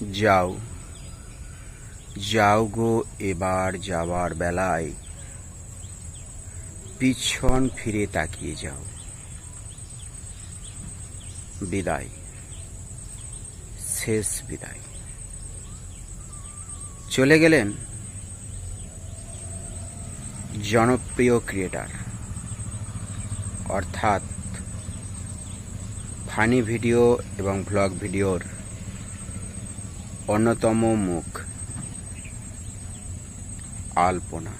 যাও। যাও গো এবার যাওয়ার বেলায়। পিছন ফিরে তাকিয়ে যাও। বিদায়। শেষ বিদায়। চলে গেলেন জনপ্রিয় ক্রিয়েটার। অর্থাৎ ফানি ভিডিও এবং ব্লগ ভিডিওর অন্যতম মুখ। আলপনা।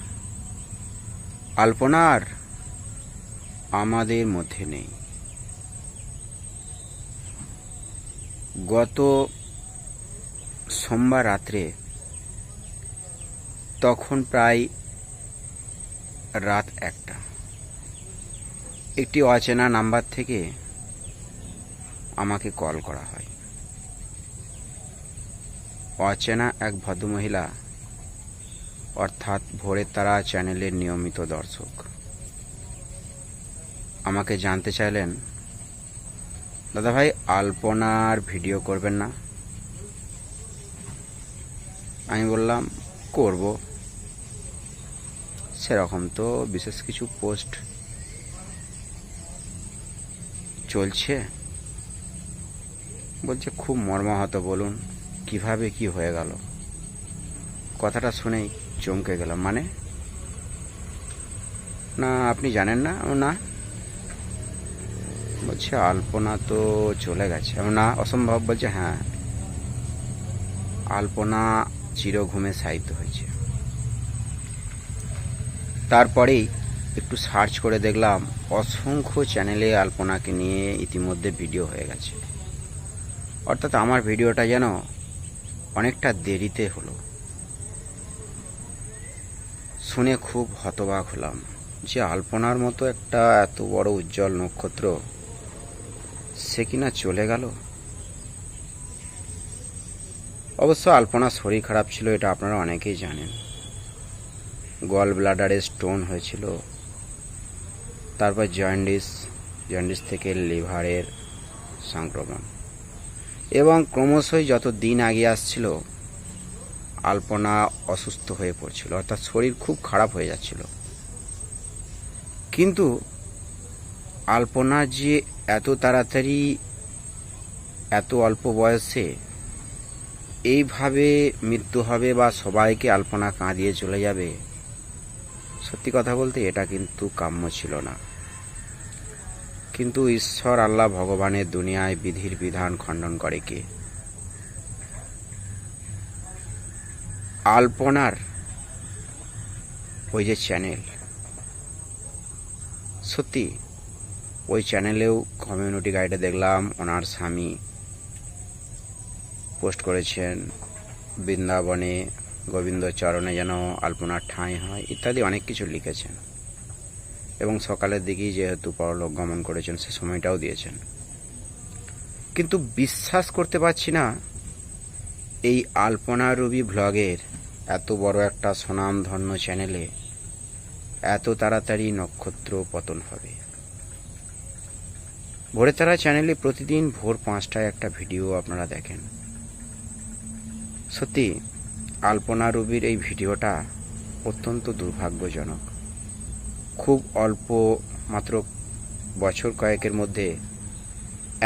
আলপনা আর আমাদের মধ্যে নেই। গত সোমবার রাত্রে, তখন প্রায় রাত একটা। একটি অচেনা নাম্বার থেকে আমাকে কল করা হয়। অচেনা এক ভদ্রমহিলা, অর্থাৎ ভোরে তারা চ্যানেলের নিয়মিত দর্শক। আমাকে জানতে চাইলেন দাদা ভাই আলপনার ভিডিও করবেন না? আমি বললাম, করব। সেরকম তো বিশেষ কিছু পোস্ট চলছে। বলছে, খুব মর্মাহত, বলুন। কীভাবে কি হয়ে গেল? কথাটা শুনেই চমকে গেলাম। মানে? না, আপনি জানেন না? না? বলছে, আলপনা তো চলে গেছে। না, অসম্ভব বলছে হ্যাঁ। আলপনা চির ঘুমে সাহিত্য হয়েছে। তারপরেই একটু সার্চ করে দেখলাম, অসংখ্য চ্যানেলে আলপনাকে নিয়ে ইতিমধ্যে ভিডিও হয়ে গেছে। অর্থাৎ আমার ভিডিওটা যেন অনেকটা দেরিতে হলো। শুনে খুব হতবাক হলাম যে আলপনার মতো একটা এত বড় উজ্জ্বল নক্ষত্র সে কিনা চলে গেল? অবশ্য আলপনার শরীর খারাপ ছিল, এটা আপনারা অনেকেই জানেন। গল ব্লাডারে স্টোন হয়েছিল, তারপর জয়েন্ডিস জয়েন্ডিস থেকে লিভারের সংক্রমণ। এবং ক্রমশই যত দিন আগে আসছিল, আলপনা অসুস্থ হয়ে পড়ছিল, অর্থাৎ শরীর খুব খারাপ হয়ে যাচ্ছিল। কিন্তু আলপনা যে এত তাড়াতাড়ি, এত অল্প বয়সে এইভাবে মৃত্যু হবে বা সবাইকে আলপনা কাঁদিয়ে চলে যাবে, সত্যি কথা বলতে এটা কিন্তু কাম্য ছিল না। কিন্তু ঈশ্বর আল্লাহ ভগবানের দুনিয়ায় বিধির বিধান খণ্ডন করে কে? আলপনার ওই যে চ্যানেল সত্যি, ওই চ্যানেলেও কমিউনিটি গাইডে দেখলাম, ওনার স্বামী পোস্ট করেছেন, বৃন্দাবনে গোবিন্দ চরণে যেন আলপনার ঠাঁই হয়, ইত্যাদি অনেক কিছু লিখেছেন। এবং সকালের দিকেই যেহেতু পরলোক গমন করেছেন, সে সময়টাও দিয়েছেন। কিন্তু বিশ্বাস করতে পারছি না, এই আলপনা রবি ভ্লগের এত বড় একটা সুনামধন্য চ্যানেলে এত তাড়াতাড়ি নক্ষত্র পতন হবে। ভোরে তারা চ্যানেলে প্রতিদিন ভোর পাঁচটায় একটা ভিডিও আপনারা দেখেন। সত্যি, আলপনা রবির এই ভিডিওটা অত্যন্ত দুর্ভাগ্যজনক। খুব অল্প মাত্র বছর কয়েকের মধ্যে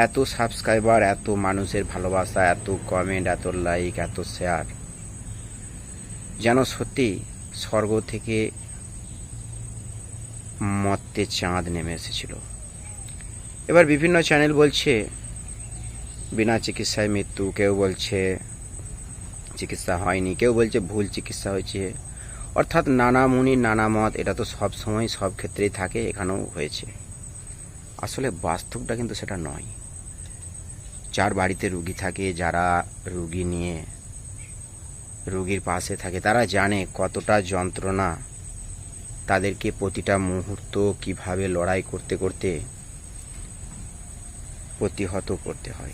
এত সাবস্ক্রাইবার এত মানুষের ভালোবাসা, এত কমেন্ট এত লাইক এত শেয়ার যেন সত্যি স্বর্গ থেকে মত্তে চাঁদ নেমে এসেছিল। এবার বিভিন্ন চ্যানেল বলছে, বিনা চিকিৎসায় মৃত্যু, কেউ বলছে চিকিৎসা হয়নি, কেউ বলছে ভুল চিকিৎসা হয়েছে। অর্থাৎ নানা মুনি, নানা মত, এটা তো সব সময়, সব ক্ষেত্রেই থাকে, এখানেও হয়েছে। আসলে বাস্তবটা কিন্তু সেটা নয়। যার বাড়িতে রুগী থাকে, যারা রুগী নিয়ে রুগীর পাশে থাকে, তারা জানে কতটা যন্ত্রণা তাদেরকে প্রতিটা মুহূর্ত কীভাবে লড়াই করতে করতে প্রতিহত করতে হয়।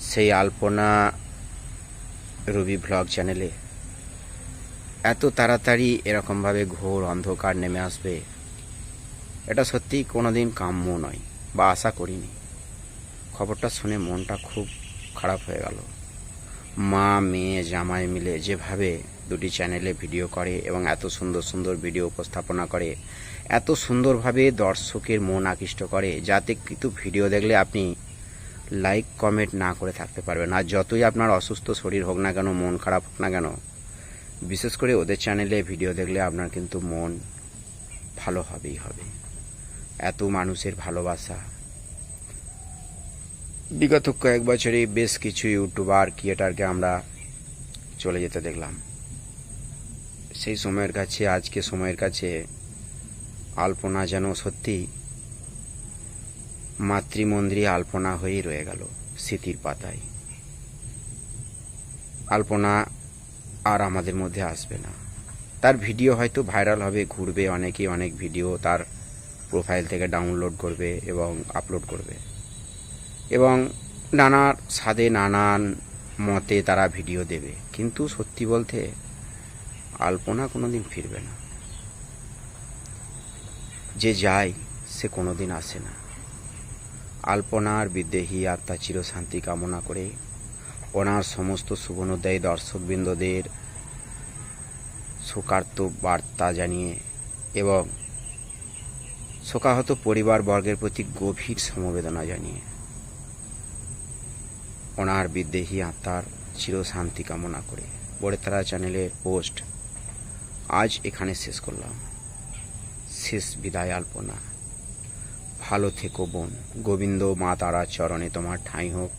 সেই আলপনা রবি ব্লগ চ্যানেলে এত তাড়াতাড়ি এরকমভাবে ঘোর অন্ধকার নেমে আসবে? এটা সত্যিই কোনোদিন কাম্য নয়, বা আশা করিনি। খবরটা শুনে মনটা খুব খারাপ হয়ে গেল। মা, মেয়ে, জামাই মিলে যেভাবে দুটি চ্যানেলে ভিডিও করে এবং এত সুন্দর সুন্দর ভিডিও উপস্থাপনা করে, এত সুন্দরভাবে দর্শকের মন আকৃষ্ট করে, যাতে কিন্তু ভিডিও দেখলে আপনি লাইক, কমেন্ট না করে থাকতে পারবেন। আর যতই আপনার অসুস্থ শরীর হোক না কেন, মন খারাপ হোক না কেন বিশেষ করে ওদের চ্যানেলে ভিডিও দেখলে আপনার কিন্তু মন ভালো হবেই হবে। এত মানুষের ভালোবাসা। বিগত কয়েক বছরে বেশ কিছু ইউটিউবার ক্রিয়েটারকে আমরা চলে যেতে দেখলাম। সেই সময়ের কাছে, আজকে সময়ের কাছে আলপনা যেন সত্যি মাতৃমন্দিরে আলপনা হয়েই রয়ে গেল স্মৃতির পাতায়। আলপনা আর আমাদের মধ্যে আসবে না। তার ভিডিও হয়তো ভাইরাল হবে, ঘুরবে অনেকেই, অনেক ভিডিও তার প্রোফাইল থেকে ডাউনলোড করবে এবং আপলোড করবে। এবং নানা স্বাদে নানান মতে তারা ভিডিও দেবে। কিন্তু সত্যি বলতে আলপনা কোনোদিন ফিরবে না। যে যায়, সে কোনোদিন আসে না। আলপনার বিদ্রোহী আত্মা চিরশান্তি কামনা করে ওনার সমস্ত শুভনোদয় দর্শকবৃন্দদের শোকার্ত বার্তা জানিয়ে এবং শোকাহত পরিবারবর্গের প্রতি গভীর সমবেদনা জানিয়ে। ওনার বিদ্রোহী আত্মার চিরশান্তি কামনা করে। বড়েতারা চ্যানেলের পোস্ট আজ এখানে শেষ করলাম। শেষ বিদায় আলপনা। ভালো থেকো বোন। গোবিন্দ মা তারা চরণে তোমার ঠাঁই হোক।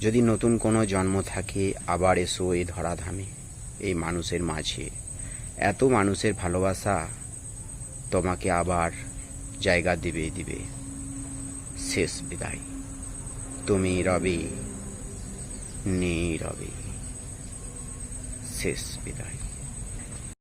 যদি নতুন কোনো জন্ম থাকে, আবার এসো এই ধরাধামে, এই মানুষের মাঝে। এত মানুষের ভালোবাসা তোমাকে আবার জায়গা দিবে দিবে। শেষ বিদায়। তুমি রবে নীরবে শেষ বিদায়।